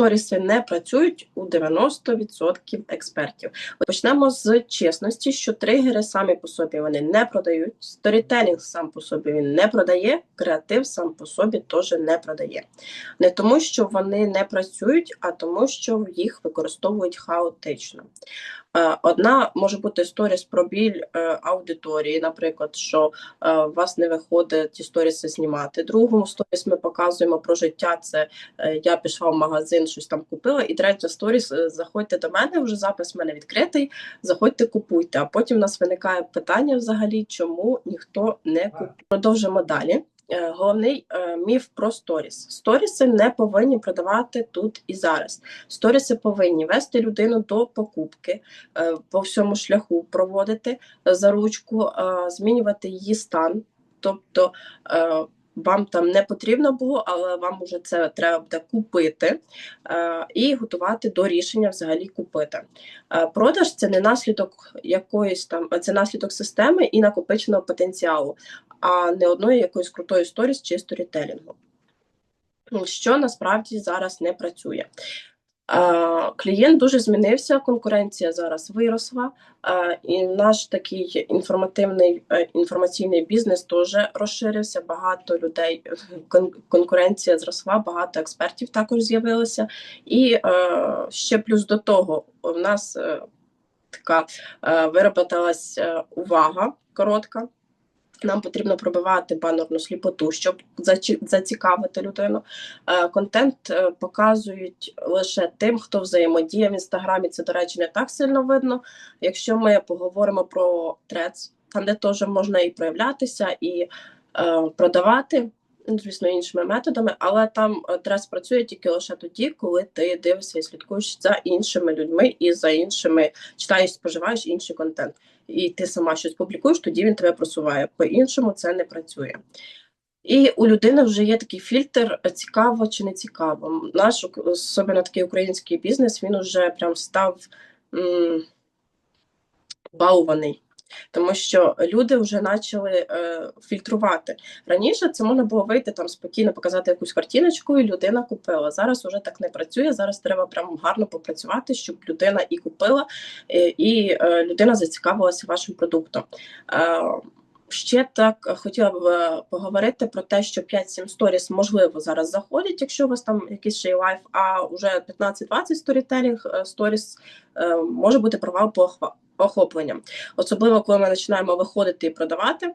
сторіси не працюють у 90% експертів. Почнемо з чесності, що тригери самі по собі вони не продають. Сторітелінг сам по собі він не продає, креатив сам по собі теж не продає. Не тому, що вони не працюють, а тому, що їх використовують хаотично. Е, Одна може бути сторіс про біль е, аудиторії, наприклад, що е, у вас не виходить сторіси знімати. Другу сторіс ми показуємо про життя. Це я пішла в магазин, щось там купила. І третя сторіс заходьте до мене, вже запис в мене відкритий. Заходьте, купуйте. А потім у нас виникає питання взагалі, чому ніхто не купує. Продовжимо далі. Е, Головний е, міф про сторіс. Сторіси не повинні продавати тут і зараз. Сторіси повинні вести людину до покупки, е, по всьому шляху проводити за ручку, змінювати її стан. Тобто вам там не потрібно було, але вам уже це треба буде купити е, і готувати до рішення взагалі купити. Е, Продаж це не наслідок якоїсь там, це наслідок системи і накопиченого потенціалу, а не одної якоїсь крутої сторіс чи сторітелінгу. Що насправді зараз не працює. Е, Клієнт дуже змінився, конкуренція зараз виросла, е, і наш такий інформативний е, інформаційний бізнес теж розширився. Багато людей конкуренція зросла, багато експертів також з'явилося. І ще плюс до того, у нас така е, увага коротка. Нам потрібно пробивати банерну сліпоту, щоб зацікавити людину. Е, Контент е, показують лише тим, хто взаємодіє в інстаграмі. Це, до речі, не так сильно видно. Якщо ми поговоримо про трец, там де теж можна і проявлятися, і е, продавати, ну, звісно, іншими методами, але там трец працює тільки лише тоді, коли ти дивишся і слідкуєш за іншими людьми і за іншими читаєш, споживаєш інший контент. І ти сама щось публікуєш, тоді він тебе просуває. По-іншому це не працює. І у людини вже є такий фільтр, цікаво чи не цікаво. Наш особливо такий український бізнес, він вже прям став м, балуваний. Тому що люди вже почали е, фільтрувати. Раніше це можна було вийти там спокійно, показати якусь картиночку, і людина купила. Зараз вже так не працює. Зараз треба прям гарно попрацювати, щоб людина і купила, е, і е, людина зацікавилася вашим продуктом. Е, Ще так хотіла б е, поговорити про те, що 5-7 сторіс можливо зараз заходять, якщо у вас там якийсь ще й лайф, а вже 15-20 сторітелінг е, сторіс е, може бути провал по охопленням. Особливо, коли ми починаємо виходити і продавати,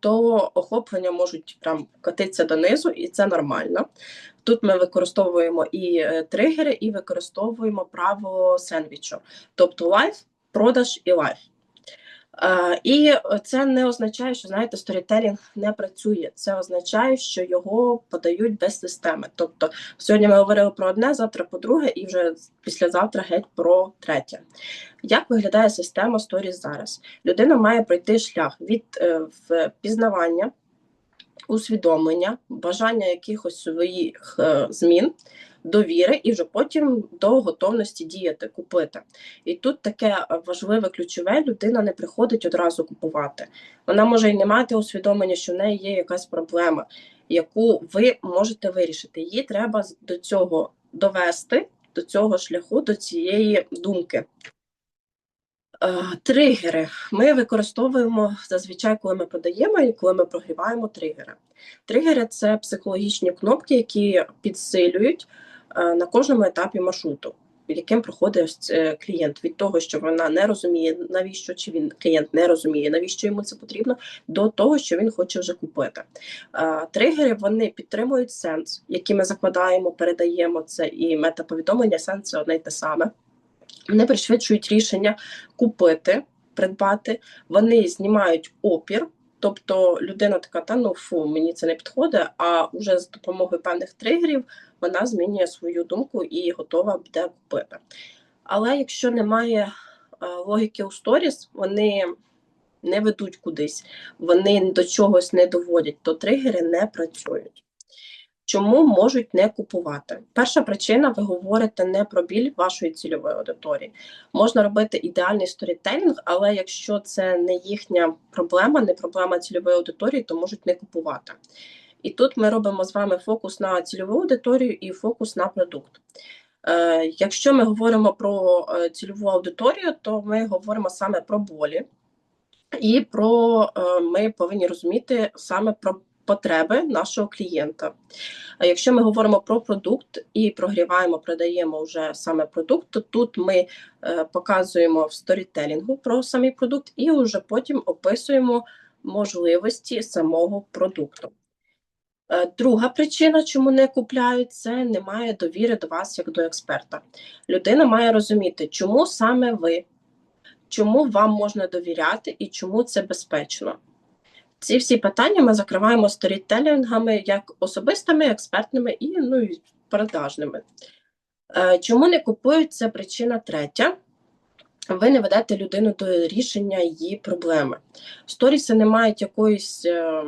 то охоплення можуть прям катитися донизу, і це нормально. Тут ми використовуємо і е, тригери, і використовуємо правило сендвічу, тобто лайф, продаж і лайф. Е, І це не означає, що знаєте, сторітелінг не працює. Це означає, що його подають без системи. Тобто сьогодні ми говорили про одне, завтра про друге, і вже післязавтра геть про третє. Як виглядає система сторіс зараз? Людина має пройти шлях від е, впізнавання, усвідомлення, бажання якихось своїх е, змін, довіри, і вже потім до готовності діяти, купити. І тут таке важливе ключове: людина не приходить одразу купувати. Вона може й не мати усвідомлення, що в неї є якась проблема, яку ви можете вирішити. Її треба до цього довести, до цього шляху, до цієї думки. Е, Тригери ми використовуємо зазвичай, коли ми продаємо і коли ми прогріваємо тригери. Тригери це психологічні кнопки, які підсилюють на кожному етапі маршруту, яким проходить ось клієнт від того, що вона не розуміє, навіщо чи він клієнт не розуміє, навіщо йому це потрібно, до того, що він хоче вже купити. Е, Тригери вони підтримують сенс, який ми закладаємо, передаємо це і метаповідомлення, сенс це одне й те саме. Вони пришвидшують рішення купити, придбати, вони знімають опір. Тобто людина така, та ну фу, мені це не підходить, а вже з допомогою певних тригерів вона змінює свою думку і готова буде купити. Але якщо немає е, логіки у сторіс, вони не ведуть кудись, вони до чогось не доводять, то тригери не працюють. Чому можуть не купувати? Перша причина: ви говорите не про біль вашої цільової аудиторії. Можна робити ідеальний сторітелінг, але якщо це не їхня проблема, не проблема цільової аудиторії, то можуть не купувати. І тут ми робимо з вами фокус на цільову аудиторію і фокус на продукт. Е, Якщо ми говоримо про е, цільову аудиторію, то ми говоримо саме про болі, і про е, ми повинні розуміти саме про потреби нашого клієнта. А якщо ми говоримо про продукт і прогріваємо, продаємо вже саме продукт, то тут ми е, показуємо в сторітелінгу про самий продукт і вже потім описуємо можливості самого продукту. Е, Друга причина, чому не купляють, це немає довіри до вас як до експерта. Людина має розуміти, чому саме ви, чому вам можна довіряти і чому це безпечно. Ці всі питання ми закриваємо сторітелінгами як особистими, експертними і ну, і продажними. Е, Чому не купують? Це причина третя. Ви не ведете людину до рішення її проблеми. Сторіси не мають якоїсь е,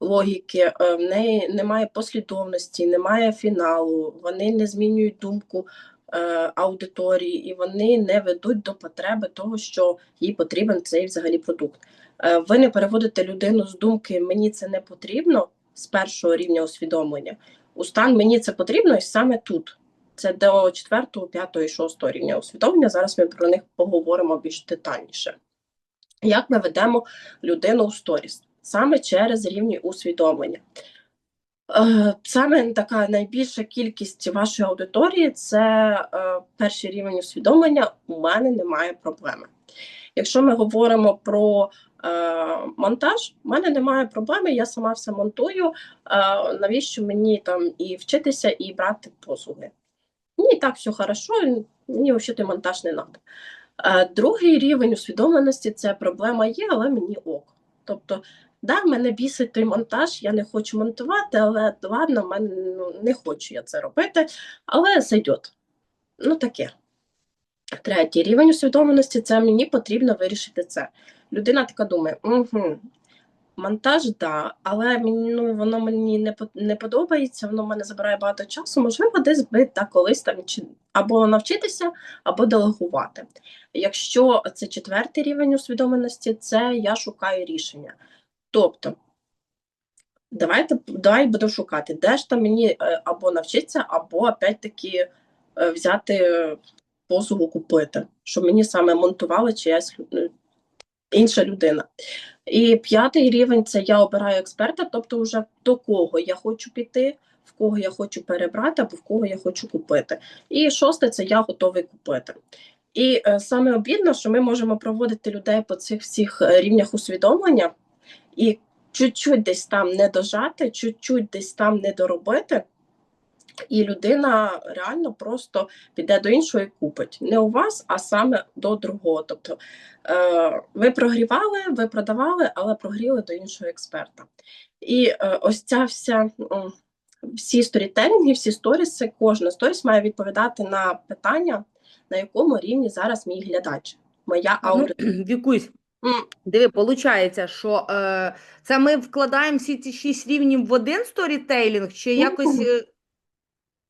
логіки, е, в неї немає послідовності, немає фіналу, вони не змінюють думку аудиторії і вони не ведуть до потреби того, що їй потрібен цей взагалі продукт. Е, ви не переводите людину з думки Мені це не потрібно з першого рівня усвідомлення. У стан мені це потрібно і саме тут. Це до 4, 5, 6 рівня усвідомлення. Зараз ми про них поговоримо більш детальніше. Як ми ведемо людину у сторіс? Саме через рівні усвідомлення. Е, Саме така найбільша кількість вашої аудиторії це е, перший рівень усвідомлення. У мене немає проблеми. Якщо ми говоримо про монтаж, у мене немає проблеми, я сама все монтую. Е, навіщо мені там і вчитися, і брати послуги? Ні, так все хорошо, мені взагалі монтаж не треба. Е, другий рівень усвідомленості це проблема є, але мені ок. Тобто, да, мене бісить той монтаж, я не хочу монтувати, але ладно, мене ну, не хочу я це робити, але зайдет. Ну таке. Третій рівень усвідомленості це мені потрібно вирішити це. Людина така думає, угу, монтаж, да, але ну, воно мені не, не подобається, воно в мене забирає багато часу. Можливо, десь би та колись там чи або навчитися, або делегувати. Якщо це четвертий рівень усвідомленості, це я шукаю рішення. Тобто, давайте давай будемо шукати, де ж там мені е, або навчитися, або опять-таки е, взяти е, послугу купити, щоб мені саме монтувала чиясь інша людина. І п'ятий рівень це я обираю експерта, тобто вже до кого я хочу піти, в кого я хочу перебрати, або в кого я хочу купити. І шосте це я готовий купити. І е, саме обідно, що ми можемо проводити людей по цих всіх е, рівнях усвідомлення і чуть-чуть десь там не дожати, чуть-чуть десь там не доробити. І людина реально просто піде до іншого і купить. Не у вас, а саме до другого. Тобто е, ви прогрівали, ви продавали, але прогріли до іншого експерта. І е, ось ця вся м, всі сторітелінги, всі сторіси, кожна сторіс має відповідати на питання, на якому рівні зараз мій глядач, моя Ну, аудиторія. Вікусь, диви, виходить, що е, це ми вкладаємо всі ці шість рівнів в один сторітейлінг, чи якось.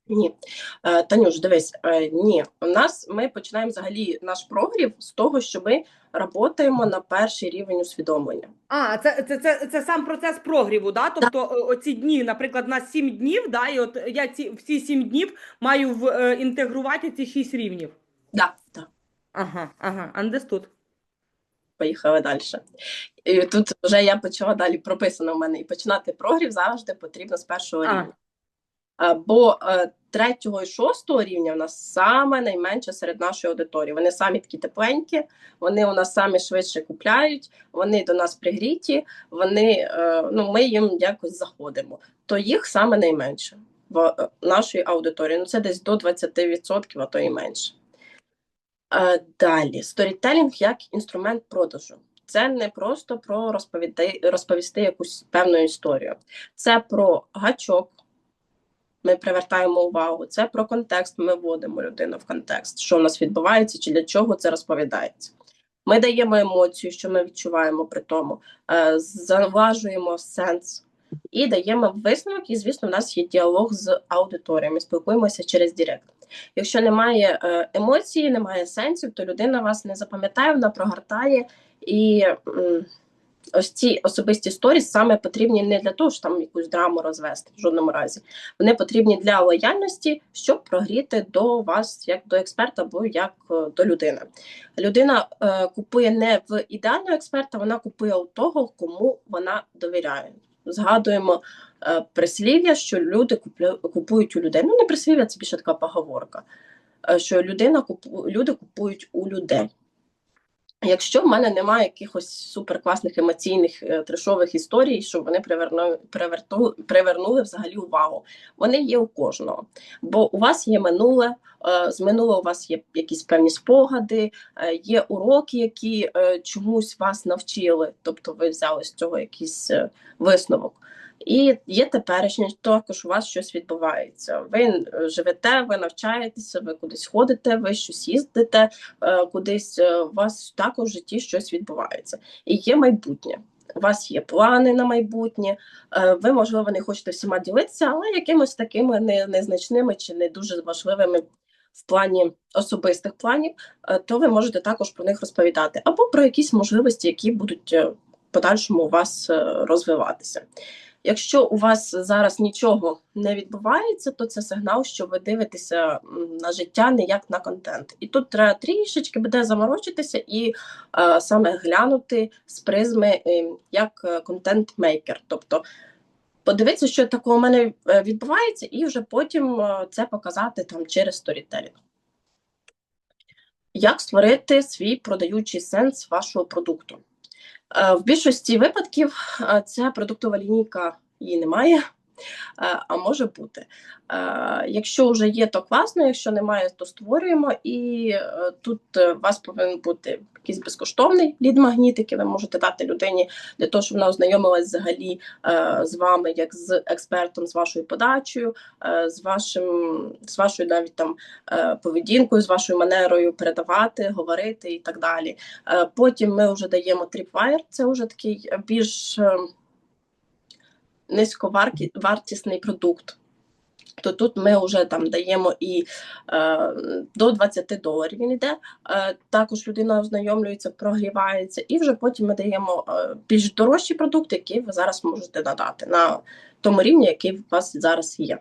Ні, Е, Танюш, дивись, е, ні, у нас ми починаємо взагалі наш прогрів з того, що ми працюємо на перший рівень усвідомлення. А, це, це, це, це сам процес прогріву, да? Тобто е, оці дні, наприклад, на сім днів, да, і от я ці всі сім днів маю в, е, інтегрувати ці шість рівнів. Да, так, Ага, ага, understood. поїхали далі. І тут вже я почала далі прописано в мене, і починати прогрів завжди потрібно з першого А. рівня. Бо е, третього і шостого рівня у нас саме найменше серед нашої аудиторії. Вони самі такі тепленькі, вони у нас самі швидше купляють, вони до нас пригріті, вони, е, ну, ми їм якось заходимо. То їх саме найменше в е, нашої аудиторії. Ну, це десь до 20%, а то і менше. Далі, сторітелінг як інструмент продажу. Це не просто про розповісти, розповісти якусь певну історію. Це про гачок. Ми привертаємо увагу. Це про контекст. Ми вводимо людину в контекст, що в нас відбувається, чи для чого це розповідається. Ми даємо емоцію, що ми відчуваємо при тому, е, заважуємо сенс і даємо висновок. І, звісно, в нас є діалог з аудиторією. Ми спілкуємося через Директ. Якщо немає е, емоції, немає сенсів, то людина вас не запам'ятає, вона прогортає і ось ці особисті сторіс саме потрібні не для того, щоб там якусь драму розвести в жодному разі. Вони потрібні для лояльності, щоб прогріти до вас як до експерта або як е, до людини. Людина е, купує не в ідеального експерта, вона купує у того, кому вона довіряє. Згадуємо е, прислів'я, що люди купля, купують у людей. Ну, не прислів'я, це більше така поговорка. е, Що людина купу, люди купують у людей. Якщо в мене немає якихось суперкласних емоційних е, трешових історій, щоб вони привернули, приверту, привернули взагалі увагу, вони є у кожного. Бо у вас є минуле, е, з минулого у вас є якісь певні спогади, е, є уроки, які чомусь вас навчили, тобто ви взяли з цього якийсь висновок. І є теперішнє, також у вас щось відбувається. Ви е, живете, ви навчаєтеся, ви кудись ходите, ви щось їздите, е, кудись е, у вас також в житті щось відбувається. І є майбутнє. У вас є плани на майбутнє. Ви, можливо, не хочете всіма ділитися, але якимось такими незначними чи не дуже важливими в плані особистих планів, то ви можете також про них розповідати, або про якісь можливості, які будуть в подальшому у вас розвиватися. Якщо у вас зараз нічого не відбувається, то це сигнал, що ви дивитеся на життя не як на контент. І тут треба трішечки буде заморочитися і е, саме глянути з призми е, як е, контент-мейкер. Тобто подивитися, що такого у мене е, відбувається, і вже потім е, це показати там через сторітелінг. Як створити свій продаючий сенс вашого продукту? Е, В більшості випадків е, ця продуктова лінійка її немає, а може бути. Е, Якщо вже є, то класно, якщо немає, то створюємо. І е, тут е, у вас повинен бути якийсь безкоштовний лід-магніт, який ви можете дати людині для того, щоб вона ознайомилась взагалі е, з вами, як з експертом, з вашою подачею, е, з вашим, з вашою навіть там е, поведінкою, з вашою манерою передавати, говорити і так далі. Е, Потім ми вже даємо Tripwire, це вже такий е, більш е, низьковартісний продукт. То тут ми вже там даємо і е, до 20 доларів він йде. Е, також людина ознайомлюється, прогрівається, і вже потім ми даємо е, більш дорожчий продукт, який ви зараз можете надати на тому рівні, який у вас зараз є.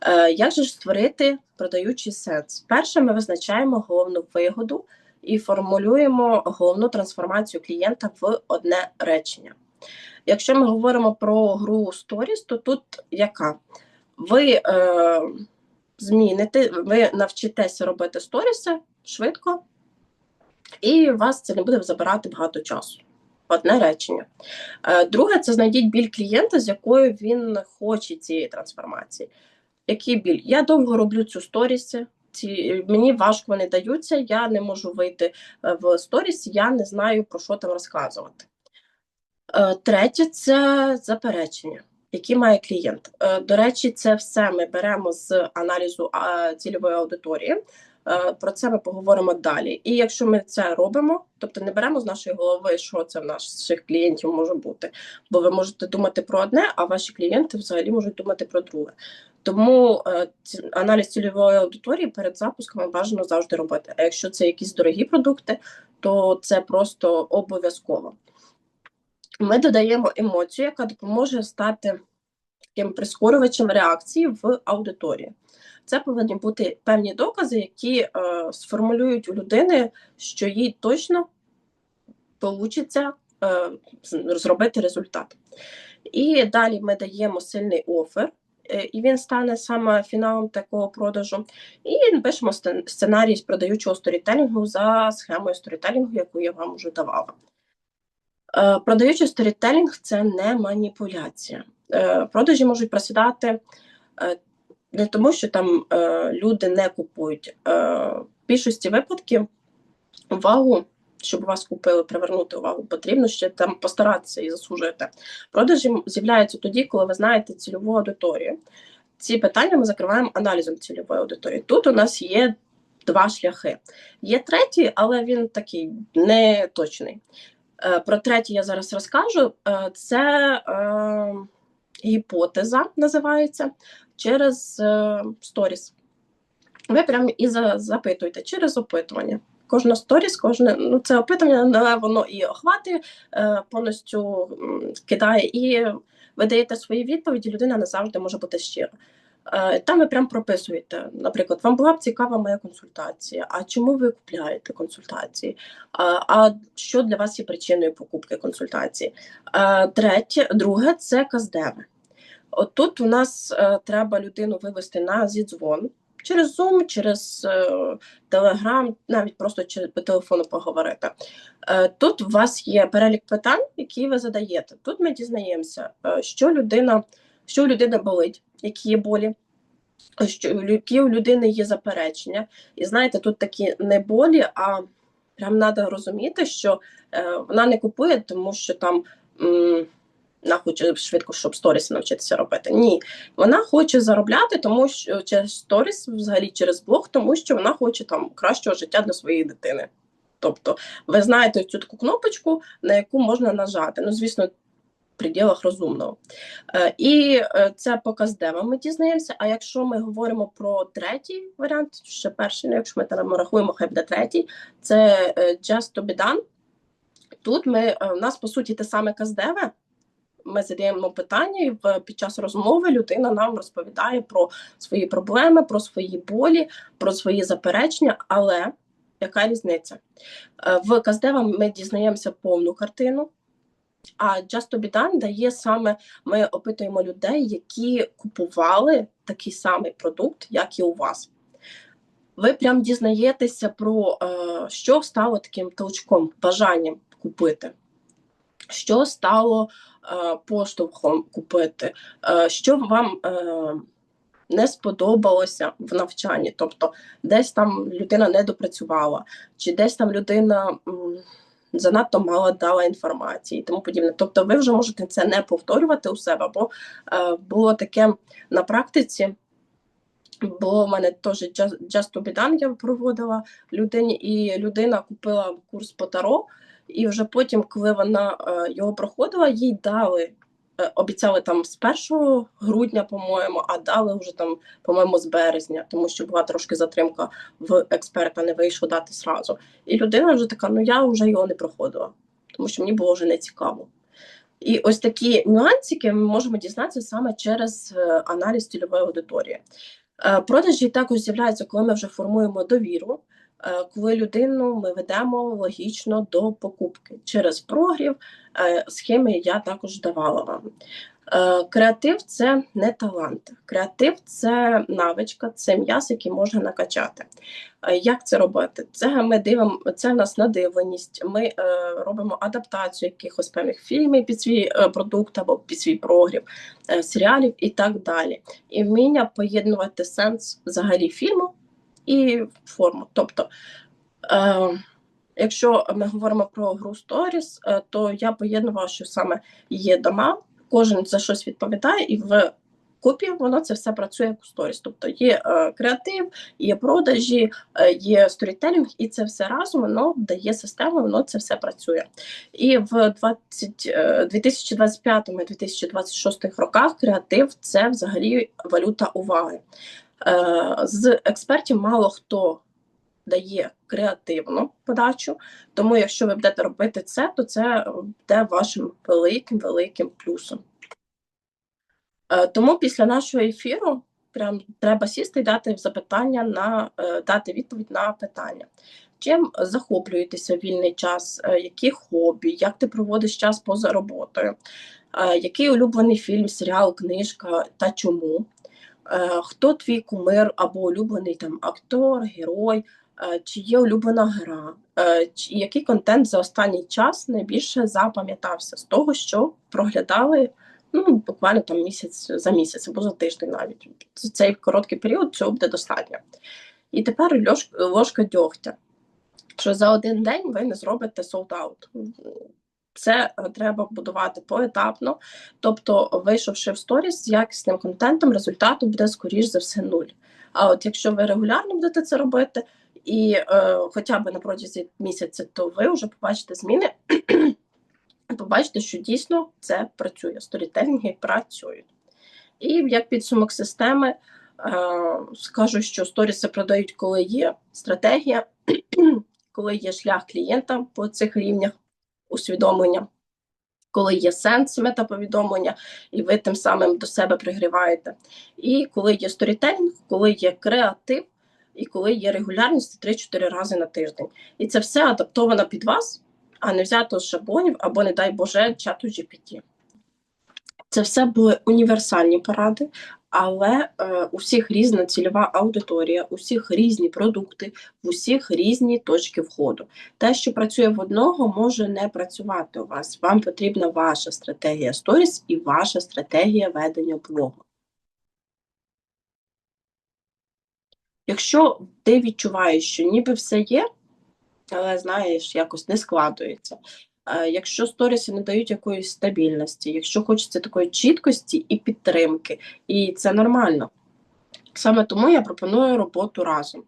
Е, як же ж створити продаючий сенс? Перше, ми визначаємо головну вигоду і формулюємо головну трансформацію клієнта в одне речення. Якщо ми говоримо про гру Stories, то тут яка? Ви е, зміните, ви навчитеся робити сторіси швидко, і вас це не буде забирати багато часу. Одне речення. Е, друге, це знайдіть біль клієнта, з якою він хоче цієї трансформації. Який біль? Я довго роблю цю сторіси, ці, мені важко вони даються, я не можу вийти е, в сторіс, я не знаю, про що там розказувати. Е, Третє це заперечення, які має клієнт. Е, До речі, це все ми беремо з аналізу цільової аудиторії. Е, Про це ми поговоримо далі. І якщо ми це робимо, тобто не беремо з нашої голови, що це в наших клієнтів може бути, бо ви можете думати про одне, а ваші клієнти взагалі можуть думати про друге. Тому аналіз цільової аудиторії перед запусками бажано завжди робити. А якщо це якісь дорогі продукти, то це просто обов'язково. Ми додаємо емоцію, яка допоможе стати таким прискорювачем реакції в аудиторії. Це повинні бути певні докази, які е, сформулюють у людини, що їй точно вийде е, зробити результат. І далі ми даємо сильний офер, е, і він стане саме фіналом такого продажу. І пишемо сценарій з продаючого сторітелінгу за схемою сторітелінгу, яку я вам вже давала. Е, Продаючий сторітелінг це не маніпуляція. Е, Продажі можуть просідати е, не тому, що там люди не купують. В більшості випадків увагу, щоб вас купили, привернути увагу, потрібно ще там постаратися і заслужити. Продажі з'являються тоді, коли ви знаєте цільову аудиторію. Ці питання ми закриваємо аналізом цільової аудиторії. Тут у нас є два шляхи. Є третій, але він такий не точний. Е, Про третій я зараз розкажу. Е, Це е, гіпотеза називається через е, сторіс. Ви прямо і запитуєте через опитування. кожна сторіс, кожне ну це опитування, але воно і охвати е, повністю кидає, і ви даєте свої відповіді. Людина не завжди може бути щира. Е, Там ви прям прописуєте, наприклад, вам була б цікава моя консультація. А чому ви купляєте консультації? А, що для вас є причиною покупки консультації? Е, Третє, друге це каздеви. От тут у нас е, треба людину вивести на зідзвон через Zoom, через Telegram, навіть просто через по телефону поговорити. Тут у вас є перелік питань, які ви задаєте. Тут ми дізнаємося, що людина, що у людини болить, які є болі. Що які у людини є заперечення, і знаєте, тут такі не болі, а прям треба розуміти, що е, вона не купує, тому що там м, вона хоче швидко, щоб сторіс навчитися робити. Ні, вона хоче заробляти, тому що через сторіс, взагалі через блог, тому що вона хоче там кращого життя для своєї дитини. Тобто, ви знаєте цю таку кнопочку, на яку можна нажати. Ну, звісно, пределах розумного. Е, і е, це показ дева ми дізнаємося. А якщо ми говоримо про третій варіант, ще перший, ну, якщо ми там рахуємо, хай буде третій, це е, Just to be done. Тут ми, у нас по суті те саме каздеве. Ми задаємо питання, і під час розмови людина нам розповідає про свої проблеми, про свої болі, про свої заперечення. Але яка різниця? В Каздева ми дізнаємося повну картину, а Just to be done дає саме, ми опитуємо людей, які купували такий самий продукт, як і у вас. Ви прям дізнаєтеся про е, що стало таким толчком, бажанням купити, що стало е, поштовхом купити, е, що вам не сподобалося в навчанні. Тобто, десь там людина не допрацювала, чи десь там людина занадто мало дала інформації і тому подібне. Тобто, ви вже можете це не повторювати у себе, бо е, було таке на практиці. Було в мене теж Just, Just to be done я проводила людині, і людина купила курс по таро, і вже потім, коли вона е, його проходила, їй дали, обіцяли там з 1 грудня, по-моєму, а дали вже там, по-моєму, з березня, тому що була трошки затримка в експерта, не вийшло дати зразу. І людина вже така: ну я вже його не проходила, тому що мені було вже не цікаво. І ось такі нюансики ми можемо дізнатися саме через е, аналіз цільової аудиторії. Е, Продажі також з'являються, коли ми вже формуємо довіру, е, коли людину ми ведемо логічно до покупки через прогрів. е, Схеми я також давала вам. Е, Креатив це не талант. Креатив це навичка, це м'яс, який можна накачати. Е, Як це робити? Це ми дивимо, це в нас надивленість. Ми е, робимо адаптацію якихось певних фільмів під свій е, продукт або під свій прогрів, е, серіалів і так далі. І вміння поєднувати сенс взагалі фільму і форму. Тобто, е, якщо ми говоримо про гру Stories, е, то я поєднувала, що саме є дома, кожен за щось відповідає, і в купі воно це все працює як у сторіс. Тобто є е, креатив, є продажі, е, є сторітелінг, і це все разом воно дає систему, воно це все працює. І в 20, е, 2025-2026 роках креатив це взагалі валюта уваги. Е, з експертів мало хто дає креативну подачу, тому якщо ви будете робити це, то це буде вашим великим великим плюсом. Е, Тому після нашого ефіру прям треба сісти і дати запитання на е, дати відповідь на питання. Чим захоплюєтеся вільний час, які хобі, як ти проводиш час поза роботою, який улюблений фільм, серіал, книжка та чому? Е, Хто твій кумир або улюблений там актор, герой, Е, чи є улюблена гра, Е, чи який контент за останній час найбільше запам'ятався з того, що проглядали ну, буквально там місяць за місяць або за тиждень навіть. Цей короткий період цього буде достатньо. І тепер ложка дьогтя, що за один день ви не зробите солд-аут. Це е, треба будувати поетапно. Тобто, вийшовши в сторіс з якісним контентом, результату буде скоріш за все нуль. А от якщо ви регулярно будете це робити, і е, хоча б на протязі місяця, то ви вже побачите зміни, побачите, що дійсно це працює. Сторітелінги працюють. І як підсумок системи, е, скажу, що сторіси продають, коли є стратегія, коли є шлях клієнта по цих рівнях усвідомлення, коли є сенс метаповідомлення, і ви тим самим до себе пригріваєте. І коли є сторітелінг, коли є креатив, і коли є регулярність 3-4 рази на тиждень. І це все адаптовано під вас, а не взято з шаблонів або, не дай Боже, чату GPT. Це все були універсальні поради, але е, у всіх різна цільова аудиторія, у всіх різні продукти, в усіх різні точки входу. Те, що працює в одного, може не працювати у вас. Вам потрібна ваша стратегія сторіс і ваша стратегія ведення блогу. Якщо ти відчуваєш, що ніби все є, але знаєш, якось не складується. Е, Якщо сторіси не дають якоїсь стабільності, якщо хочеться такої чіткості і підтримки, і це нормально. Саме тому я пропоную роботу разом.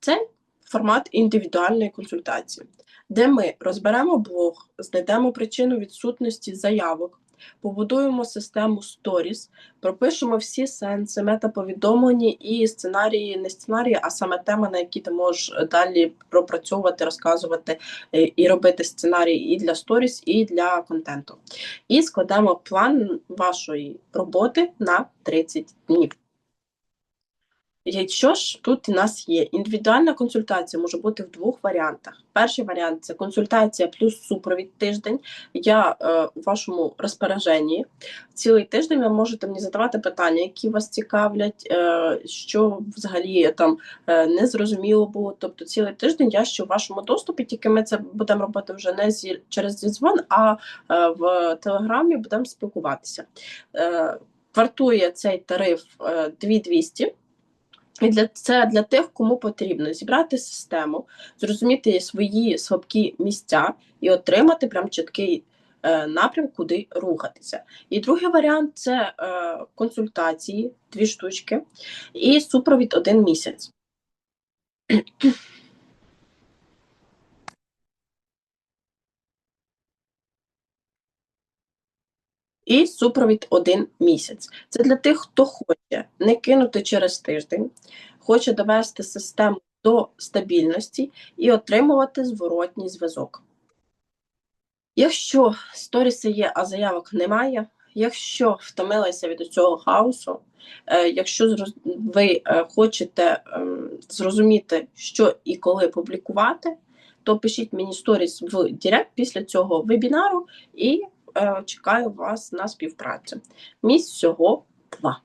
Це формат індивідуальної консультації, де ми розберемо блог, знайдемо причину відсутності заявок, побудуємо систему Stories, пропишемо всі сенси, метаповідомлення і сценарії, не сценарії, а саме теми, на які ти можеш далі пропрацьовувати, розказувати е, і робити сценарії і для сторіс, і для контенту. І складемо план вашої роботи на 30 днів. Що ж тут у нас є? Індивідуальна консультація може бути в двох варіантах. Перший варіант це консультація плюс супровід тиждень. Я е, у вашому розпорядженні. Цілий тиждень ви можете мені задавати питання, які вас цікавлять, е, що взагалі там е, не зрозуміло було. Тобто цілий тиждень я ще у вашому доступі, тільки ми це будемо робити вже не зі, через зідзвон, а е, в телеграмі будемо спілкуватися. Е, вартує цей тариф е, 2200. І для це для тих, кому потрібно зібрати систему, зрозуміти свої слабкі місця і отримати прям чіткий е, напрям, куди рухатися. І другий варіант це е, консультації, дві штучки, і супровід один місяць. І супровід один місяць. Це для тих, хто хоче не кинути через тиждень, хоче довести систему до стабільності і отримувати зворотній зв'язок. Якщо сторіси є, а заявок немає, якщо втомилися від цього хаосу, е, якщо ви е, хочете ем, зрозуміти, що і коли публікувати, то пишіть мені сторіс в Директ після цього вебінару і чекаю вас на співпрацю. Місць всього два.